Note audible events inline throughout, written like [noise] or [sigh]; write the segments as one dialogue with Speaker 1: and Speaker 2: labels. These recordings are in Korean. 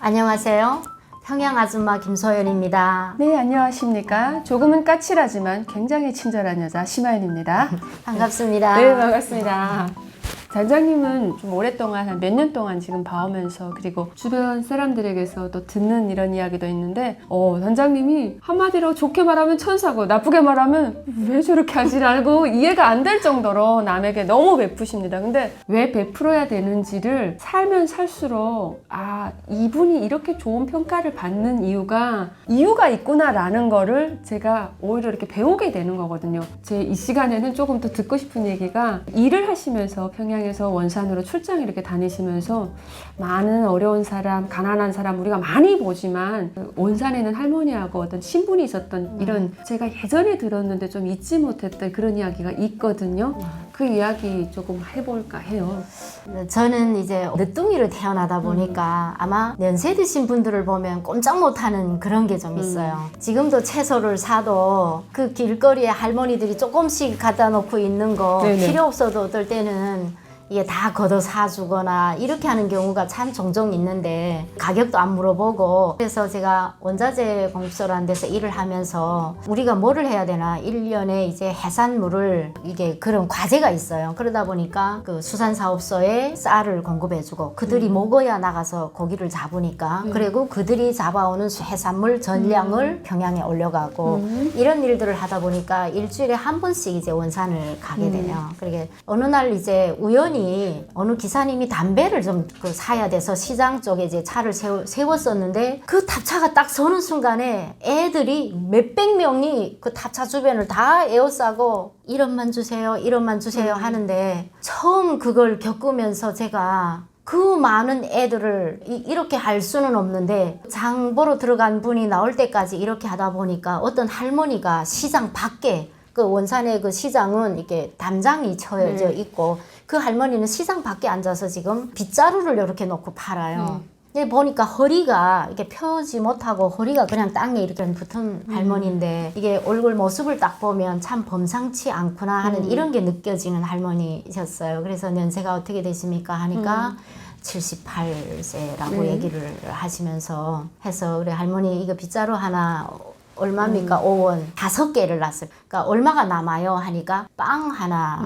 Speaker 1: 안녕하세요. 평양 아줌마 김소연입니다.
Speaker 2: 네, 안녕하십니까. 조금은 까칠하지만 굉장히 친절한 여자 심하연입니다. [laughs]
Speaker 1: 반갑습니다.
Speaker 2: 네, 반갑습니다. 단장님은 좀 오랫동안 한 몇 년 동안 지금 봐오면서 그리고 주변 사람들에게서 또 듣는 이런 이야기도 있는데 어 단장님이 한마디로 좋게 말하면 천사고 나쁘게 말하면 왜 저렇게 하지 라고 이해가 안 될 정도로 남에게 너무 베푸십니다. 근데 왜 베풀어야 되는지를 살면 살수록 아 이분이 이렇게 좋은 평가를 받는 이유가 이유가 있구나라는 거를 제가 오히려 이렇게 배우게 되는 거거든요. 제 이 시간에는 조금 더 듣고 싶은 얘기가 일을 하시면서 평양 에서 원산으로 출장 이렇게 다니시면서 많은 어려운 사람, 가난한 사람 우리가 많이 보지만 그 원산에는 할머니하고 어떤 신분이 있었던 이런 제가 예전에 들었는데 좀 잊지 못했던 그런 이야기가 있거든요. 그 이야기 조금 해볼까 해요.
Speaker 1: 저는 이제 늦둥이로 태어나다 보니까 아마 연세 드신 분들을 보면 꼼짝 못하는 그런 게 좀 있어요. 지금도 채소를 사도 그 길거리에 할머니들이 조금씩 갖다 놓고 있는 거
Speaker 2: 네네.
Speaker 1: 필요 없어도 어떨 때는 이게 다 걷어 사주거나 이렇게 하는 경우가 참 종종 있는데 가격도 안 물어보고 그래서 제가 원자재 공급소라는 데서 일을 하면서 우리가 뭐를 해야 되나 일년에 이제 해산물을 이게 그런 과제가 있어요. 그러다 보니까 그 수산사업소에 쌀을 공급해주고 그들이 먹어야 나가서 고기를 잡으니까 그리고 그들이 잡아오는 해산물 전량을 평양에 올려가고 이런 일들을 하다 보니까 일주일에 한 번씩 이제 원산을 가게 돼요. 그러게 어느 날 이제 우연히 어느 기사님이 담배를 좀 그 사야 돼서 시장 쪽에 이제 차를 세워, 세웠었는데 그 탑차가 딱 서는 순간에 애들이 몇백 명이 그 탑차 주변을 다 에워싸고 1원만 주세요, 1원만 주세요 하는데 처음 그걸 겪으면서 제가 그 많은 애들을 이- 이렇게 할 수는 없는데 장 보러 들어간 분이 나올 때까지 이렇게 하다 보니까 어떤 할머니가 시장 밖에 그 원산의 그 시장은 이렇게 담장이 쳐져 있고 그 할머니는 시장 밖에 앉아서 지금 빗자루를 이렇게 놓고 팔아요. 근데 보니까 허리가 이렇게 펴지 못하고 허리가 그냥 땅에 이렇게 붙은 할머니인데 이게 얼굴 모습을 딱 보면 참 범상치 않구나 하는 이런 게 느껴지는 할머니셨어요. 그래서 연세가 어떻게 되십니까? 하니까 78세라고 얘기를 하시면서 해서 그래 할머니 이거 빗자루 하나 얼마입니까? 5원 다섯 개를 놨어요. 그러니까 얼마가 남아요? 하니까 빵 하나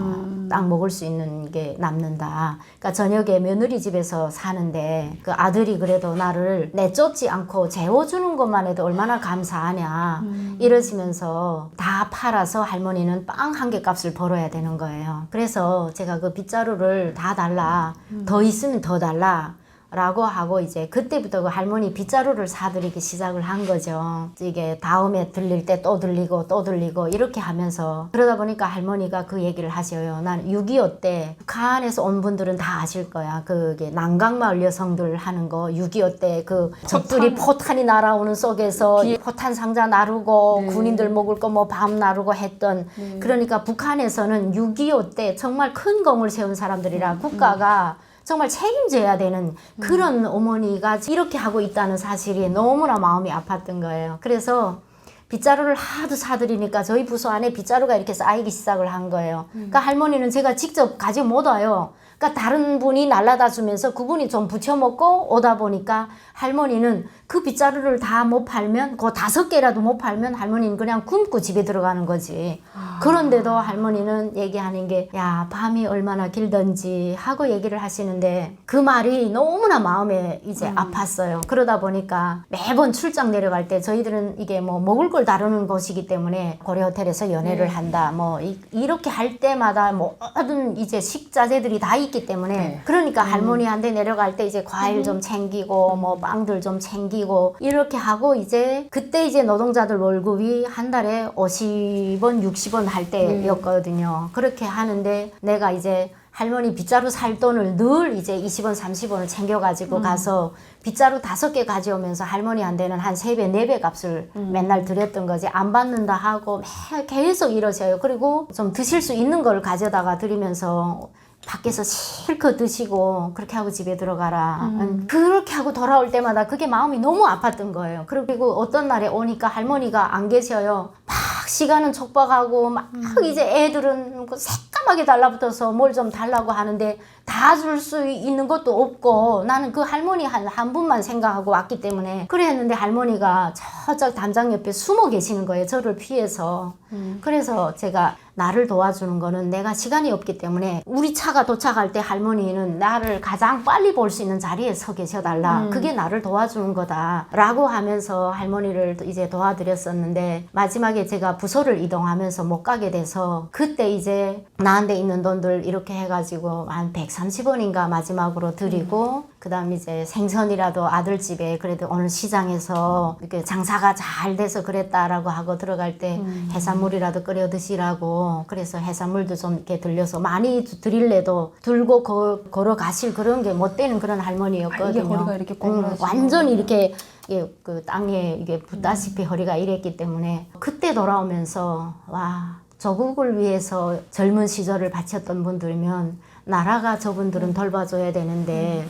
Speaker 1: 딱 먹을 수 있는 게 남는다. 그러니까 저녁에 며느리 집에서 사는데 그 아들이 그래도 나를 내쫓지 않고 재워주는 것만 해도 얼마나 감사하냐 이러시면서 다 팔아서 할머니는 빵 한 개 값을 벌어야 되는 거예요. 그래서 제가 그 빗자루를 다 달라. 더 있으면 더 달라. 라고 하고 이제 그때부터 그 할머니 빗자루를 사드리기 시작을 한 거죠. 이게 다음에 들릴 때 또 들리고 또 들리고 이렇게 하면서 그러다 보니까 할머니가 그 얘기를 하셔요. 난 6.25 때 북한에서 온 분들은 다 아실 거야. 그게 난강마을 여성들 하는 거 6.25 때 그 적들이 포탄이 날아오는 속에서 포탄 상자 나르고 군인들 먹을 거 뭐 밤 나르고 했던 그러니까 북한에서는 6.25 때 정말 큰 공을 세운 사람들이라 국가가 정말 책임져야 되는 그런 어머니가 이렇게 하고 있다는 사실이 너무나 마음이 아팠던 거예요. 그래서 빗자루를 하도 사드리니까 저희 부서 안에 빗자루가 이렇게 쌓이기 시작을 한 거예요. 그러니까 할머니는 제가 직접 가지 못 와요. 그러니까 다른 분이 날라다 주면서 그분이 좀 부쳐 먹고 오다 보니까 할머니는 그 빗자루를 다 못 팔면 그 다섯 개라도 못 팔면 할머니는 그냥 굶고 집에 들어가는 거지. 그런데도 할머니는 얘기하는 게 야 밤이 얼마나 길던지 하고 얘기를 하시는데 그 말이 너무나 마음에 이제 아팠어요. 그러다 보니까 매번 출장 내려갈 때 저희들은 이게 뭐 먹을 걸 다루는 곳이기 때문에 고려 호텔에서 연애를 한다 뭐 이, 이렇게 할 때마다 모든 이제 식자재들이 다 있기 때문에
Speaker 2: 네.
Speaker 1: 그러니까 할머니한테 내려갈 때 이제 과일 좀 챙기고 뭐 빵들 좀 챙기고 이렇게 하고 이제 그때 이제 노동자들 월급이 한 달에 50원 60원 할 때였거든요. 그렇게 하는데 내가 이제 할머니 빗자루 살 돈을 늘 이제 20원, 30원을 챙겨가지고 가서 빗자루 다섯 개 가져오면서 할머니한테는 한 세 배, 네 배 값을 맨날 드렸던 거지. 안 받는다 하고 매 계속 이러셔요. 그리고 좀 드실 수 있는 걸 가져다가 드리면서 밖에서 실컷 드시고 그렇게 하고 집에 들어가라. 음, 그렇게 하고 돌아올 때마다 그게 마음이 너무 아팠던 거예요. 그리고 어떤 날에 오니까 할머니가 안 계셔요. 막 시간은 촉박하고 막 이제 애들은 그 새까맣게 달라붙어서 뭘 좀 달라고 하는데 다 줄 수 있는 것도 없고 나는 그 할머니 한, 한 분만 생각하고 왔기 때문에 그래 했는데 할머니가 저쪽 담장 옆에 숨어 계시는 거예요. 저를 피해서. 그래서 제가 나를 도와주는 거는 내가 시간이 없기 때문에 우리 차가 도착할 때 할머니는 나를 가장 빨리 볼 수 있는 자리에 서 계셔달라. 그게 나를 도와주는 거다. 라고 하면서 할머니를 이제 도와드렸었는데 마지막에 제가 부서를 이동하면서 못 가게 돼서 그때 이제 나한테 있는 돈들 이렇게 해가지고 한 130원인가 마지막으로 드리고 그 다음 이제 생선이라도 아들 집에 그래도 오늘 시장에서 이렇게 장사가 잘 돼서 그랬다라고 하고 들어갈 때 해산물이라도 끓여 드시라고 그래서 해산물도 좀 이렇게 들려서 많이 드릴래도 들고 거, 걸어 가실 그런 게 못 되는 그런 할머니였거든요.
Speaker 2: 아, 이게 허리가 이렇게
Speaker 1: 음. 완전히 이렇게 이게 그 땅에 이게 붙다시피 허리가 이랬기 때문에 그때 돌아오면서 와 조국을 위해서 젊은 시절을 바쳤던 분들면 나라가 저분들은 돌봐줘야 되는데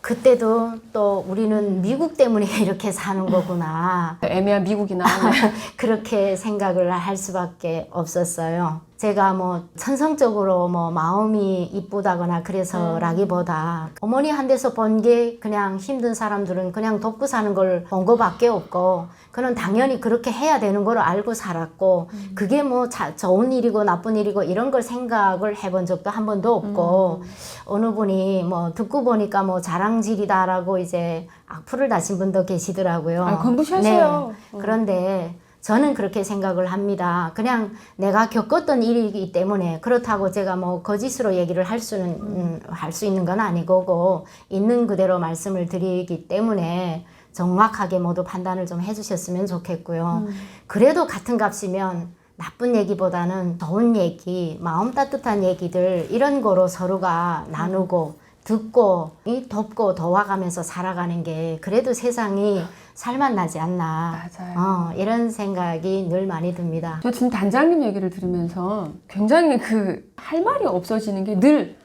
Speaker 1: 그때도 또 우리는 미국 때문에 [laughs] 이렇게 사는 거구나.
Speaker 2: 애매한 미국이 나오네. [laughs]
Speaker 1: 그렇게 생각을 할 수밖에 없었어요. 제가 뭐 천성적으로 뭐 마음이 이쁘다거나 그래서라기보다 어머니 한 데서 본 게 그냥 힘든 사람들은 그냥 돕고 사는 걸 본 거밖에 없고 그는 당연히 그렇게 해야 되는 걸 알고 살았고 그게 뭐 자, 좋은 일이고 나쁜 일이고 이런 걸 생각을 해본 적도 한 번도 없고 어느 분이 뭐 듣고 보니까 뭐 자랑질이다라고 이제 악플을 다신 분도 계시더라고요.
Speaker 2: 아, 공부하세요.
Speaker 1: 네. 그런데 저는 그렇게 생각을 합니다. 그냥 내가 겪었던 일이기 때문에 그렇다고 제가 뭐 거짓으로 얘기를 할 수는 음, 할수 있는 건 아니고 있는 그대로 말씀을 드리기 때문에 정확하게 모두 판단을 좀 해주셨으면 좋겠고요. 그래도 같은 값이면 나쁜 얘기보다는 좋은 얘기, 마음 따뜻한 얘기들 이런 거로 서로가 나누고 듣고 이 돕고 도와가면서 살아가는 게 그래도 세상이 살맛 나지 않나
Speaker 2: 맞아요.
Speaker 1: 어, 이런 생각이 늘 많이 듭니다.
Speaker 2: 저 지금 단장님 얘기를 들으면서 굉장히 그 할 말이 없어지는 게 늘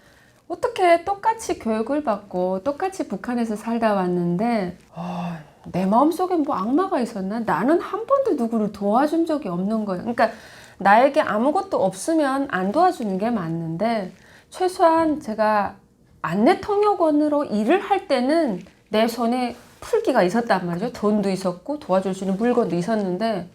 Speaker 2: 어떻게 똑같이 교육을 받고 똑같이 북한에서 살다 왔는데 아, 내 마음속에 뭐 악마가 있었나? 나는 한 번도 누구를 도와준 적이 없는 거예요. 그러니까 나에게 아무것도 없으면 안 도와주는 게 맞는데 최소한 제가 안내 통역원으로 일을 할 때는 내 손에 풀기가 있었단 말이죠. 돈도 있었고 도와줄 수 있는 물건도 있었는데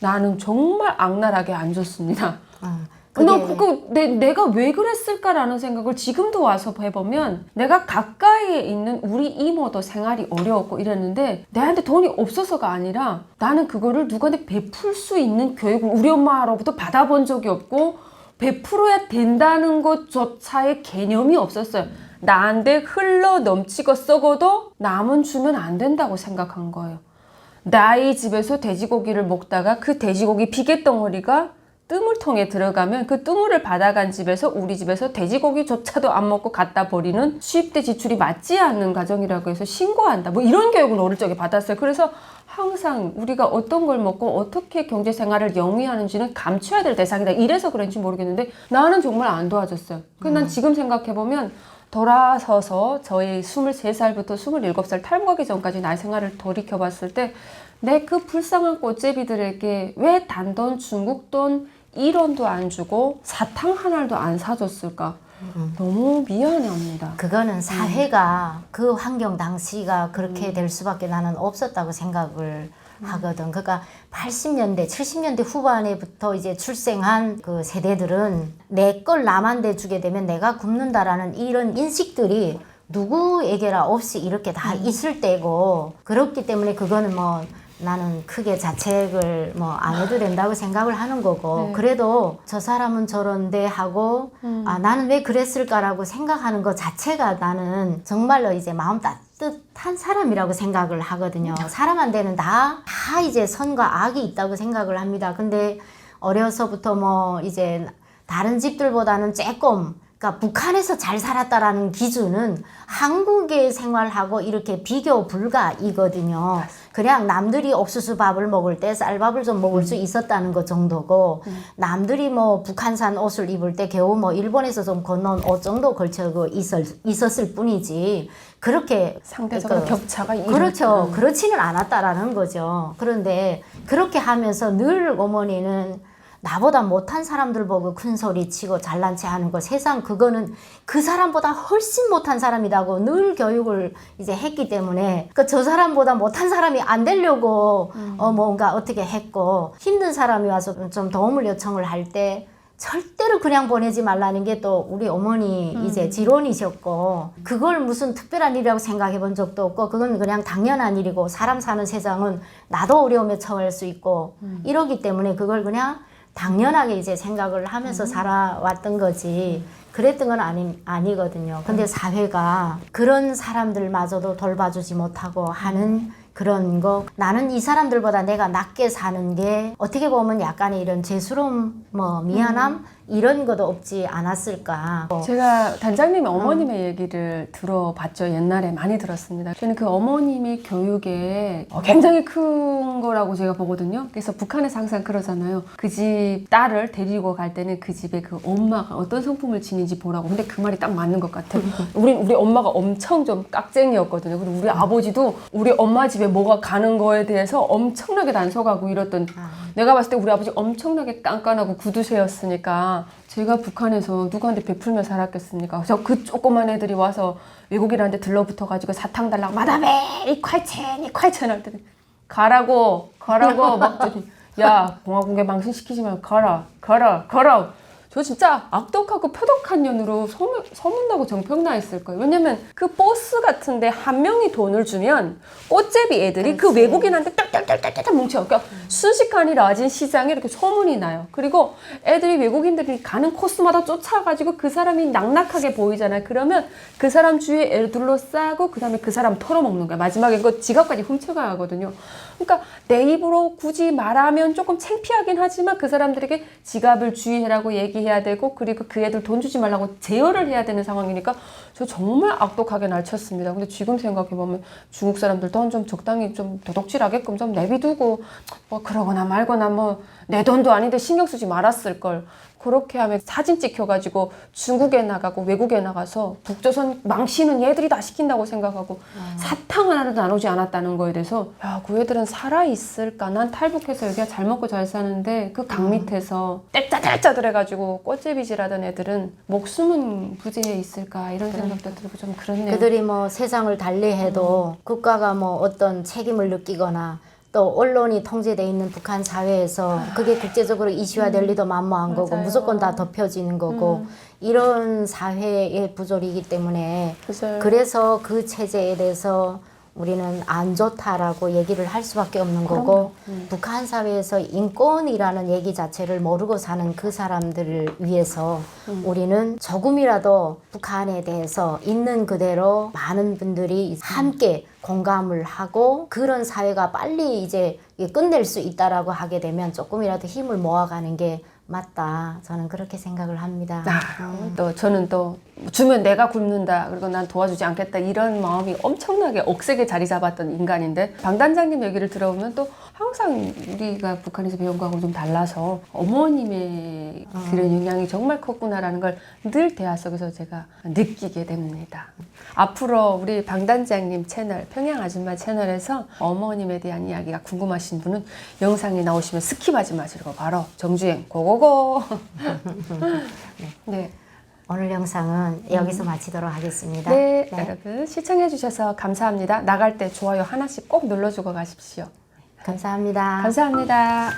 Speaker 2: 나는 정말 악랄하게 안 줬습니다.
Speaker 1: 어,
Speaker 2: 너
Speaker 1: 그게-
Speaker 2: 그거 내, 내가 왜 그랬을까라는 생각을 지금도 와서 해보면 내가 가까이에 있는 우리 이모도 생활이 어려웠고 이랬는데 내한테 돈이 없어서가 아니라 나는 그거를 누구한테 베풀 수 있는 교육을 우리 엄마로부터 받아본 적이 없고 베풀어야 된다는 것조차의 개념이 없었어요. 나한테 흘러 넘치고 썩어도 남은 주면 안 된다고 생각한 거예요. 나의 집에서 돼지고기를 먹다가 그 돼지고기 비계덩어리가 뜨물 통에 들어가면 그 뜨물을 받아간 집에서 우리 집에서 돼지고기조차도 안 먹고 갖다 버리는 수입대 지출이 맞지 않는 가정이라고 해서 신고한다. 뭐 이런 교육을 어릴 적에 받았어요. 그래서 항상 우리가 어떤 걸 먹고 어떻게 경제 생활을 영위하는지는 감춰야 될 대상이다. 이래서 그런지 모르겠는데 나는 정말 안 도와줬어요. 근데 난 지금 생각해보면 돌아서서 저희 23살부터 27살 탈북하기 전까지 나의 생활을 돌이켜봤을 때 내 그 불쌍한 꽃제비들에게 왜 단돈 중국 돈 1원도 안 주고 사탕 한 알도 안 사줬을까? 너무 미안합니다.
Speaker 1: 그거는 사회가 그 환경 당시가 그렇게 될 수밖에 나는 없었다고 생각을 하거든. 그러니까 80년대, 70년대 후반에부터 이제 출생한 그 세대들은 내 걸 남한테 주게 되면 내가 굶는다라는 이런 인식들이 누구에게라 없이 이렇게 다 있을 때고 그렇기 때문에 그거는 뭐 나는 크게 자책을 뭐 안 해도 된다고 생각을 하는 거고
Speaker 2: 네.
Speaker 1: 그래도 저 사람은 저런데 하고 아 나는 왜 그랬을까라고 생각하는 것 자체가 나는 정말로 이제 마음 따뜻한 사람이라고 생각을 하거든요. 사람한테는 다, 다 이제 선과 악이 있다고 생각을 합니다. 근데 어려서부터 뭐 이제 다른 집들보다는 조금 그러니까 북한에서 잘 살았다라는 기준은 한국의 생활하고 이렇게 비교 불가이거든요. 그냥 남들이 옥수수 밥을 먹을 때 쌀밥을 좀 먹을 수 있었다는 것 정도고 남들이 뭐 북한산 옷을 입을 때 겨우 뭐 일본에서 좀 건너온 옷 정도 걸쳐 있었, 있었을 뿐이지 그렇게
Speaker 2: 상대적으로
Speaker 1: 그-
Speaker 2: 격차가
Speaker 1: 그렇죠. 그렇지는 않았다라는 거죠. 그런데 그렇게 하면서 늘 어머니는 나보다 못한 사람들 보고 큰 소리 치고 잘난 체 하는 거 세상 그거는 그 사람보다 훨씬 못한 사람이라고 늘 교육을 이제 했기 때문에 그 저 사람보다 못한 사람이 안 되려고 어 뭔가 어떻게 했고 힘든 사람이 와서 좀 도움을 요청을 할때 절대로 그냥 보내지 말라는 게 또 우리 어머니 이제 지론이셨고 그걸 무슨 특별한 일이라고 생각해 본 적도 없고 그건 그냥 당연한 일이고 사람 사는 세상은 나도 어려움에 처할 수 있고 이러기 때문에 그걸 그냥 당연하게 이제 생각을 하면서 살아왔던 거지. 그랬던 건 아니, 아니거든요. 근데 사회가 그런 사람들마저도 돌봐주지 못하고 하는 그런 거. 나는 이 사람들보다 내가 낮게 사는 게 어떻게 보면 약간의 이런 죄스러움 뭐 미안함 이런 것도 없지 않았을까 어,
Speaker 2: 제가 단장님 어머님의 얘기를 들어봤죠. 옛날에 많이 들었습니다. 저는 그 어머님의 교육에 어, 굉장히 큰 거라고 제가 보거든요. 그래서 북한에서 항상 그러잖아요. 그 집 딸을 데리고 갈 때는 그 집에 그 엄마가 어떤 성품을 지니지 보라고. 근데 그 말이 딱 맞는 것 같아요. [laughs] 우리 우리 엄마가 엄청 좀 깍쟁이였거든요. 그리고 우리 아버지도 우리 엄마 집에 뭐가 가는 거에 대해서 엄청나게 단속하고 이랬던 내가 봤을 때 우리 아버지 엄청나게 깐깐하고 구두쇠였으니까 제가 북한에서 누구한테 베풀며 살았겠습니까? 저 그 조그만 애들이 와서 외국인한테 들러붙어 가지고 사탕 달라고 마다베 이 콸첸 이 콸첸 할 때는 가라고 가라고 막더니 야 공화국에 망신시키지 말고 가라 가라 가라 저 진짜 악독하고 표독한 년으로 소문, 소문나고 정평나 있을 거예요. 왜냐면 그 버스 같은데 한 명이 돈을 주면 꽃제비 애들이 그 외국인한테 딸딸딸딸딸 뭉쳐. 그러니까 순식간에 라진 시장에 이렇게 소문이 나요. 그리고 애들이 외국인들이 가는 코스마다 쫓아가지고 그 사람이 낙낙하게 보이잖아요. 그러면 그 사람 주위에 애를 둘러싸고 그 다음에 그 사람 털어먹는 거야. 마지막에 그 지갑까지 훔쳐가 하거든요. 그러니까 내 입으로 굳이 말하면 조금 창피하긴 하지만 그 사람들에게 지갑을 주의하라고 얘기 해야 되고 그리고 그 애들 돈 주지 말라고 제어를 해야 되는 상황이니까 저 정말 악독하게 날쳤습니다. 근데 지금 생각해 보면 중국 사람들 돈좀 적당히 좀 도둑질하게끔 좀 내비두고 뭐 그러거나 말거나 뭐 내 돈도 아닌데 신경 쓰지 말았을 걸. 그렇게 하면 사진 찍혀가지고 중국에 나가고 외국에 나가서 북조선 망신은 얘들이 다 시킨다고 생각하고 사탕 하나도 나누지 않았다는 거에 대해서 야, 그 애들은 살아있을까? 난 탈북해서 여기가 잘 먹고 잘 사는데 그 강 밑에서 떼짜떼짜들 해가지고 꽃제비질하던 애들은 목숨은 부재해 있을까? 이런 생각도 들고 좀 그렇네요.
Speaker 1: 그들이 뭐 세상을 달리해도 국가가 뭐 어떤 책임을 느끼거나 또 언론이 통제돼 있는 북한 사회에서 그게 국제적으로 이슈화될 리도 만무한 거고
Speaker 2: 맞아요.
Speaker 1: 무조건 다 덮여지는 거고 이런 사회의 부조리이기 때문에
Speaker 2: 맞아요.
Speaker 1: 그래서 그 체제에 대해서 우리는 안 좋다라고 얘기를 할 수밖에 없는 거고 북한 사회에서 인권이라는 얘기 자체를 모르고 사는 그 사람들을 위해서 우리는 조금이라도 북한에 대해서 있는 그대로 많은 분들이 함께 공감을 하고 그런 사회가 빨리 이제 끝낼 수 있다라고 하게 되면 조금이라도 힘을 모아가는 게 맞다. 저는 그렇게 생각을 합니다.
Speaker 2: 아, 또 저는 또 주면 내가 굶는다 그리고 난 도와주지 않겠다 이런 마음이 엄청나게 억세게 자리 잡았던 인간인데 방 단장님 얘기를 들어보면 또 항상 우리가 북한에서 배운 거하고 좀 달라서 어머님의 그런 영향이 정말 컸구나라는 걸 늘 대화 속에서 제가 느끼게 됩니다. 앞으로 우리 방 단장님 채널 평양 아줌마 채널에서 어머님에 대한 이야기가 궁금하신 분은 영상에 나오시면 스킵하지 마시고 바로 정주행 고고 고 [laughs] 네.
Speaker 1: 오늘 영상은 여기서 마치도록 하겠습니다.
Speaker 2: 네, 여러분 시청해 주셔서 감사합니다. 나갈 때 좋아요 하나씩 꼭 눌러주고 가십시오.
Speaker 1: 감사합니다.
Speaker 2: 감사합니다.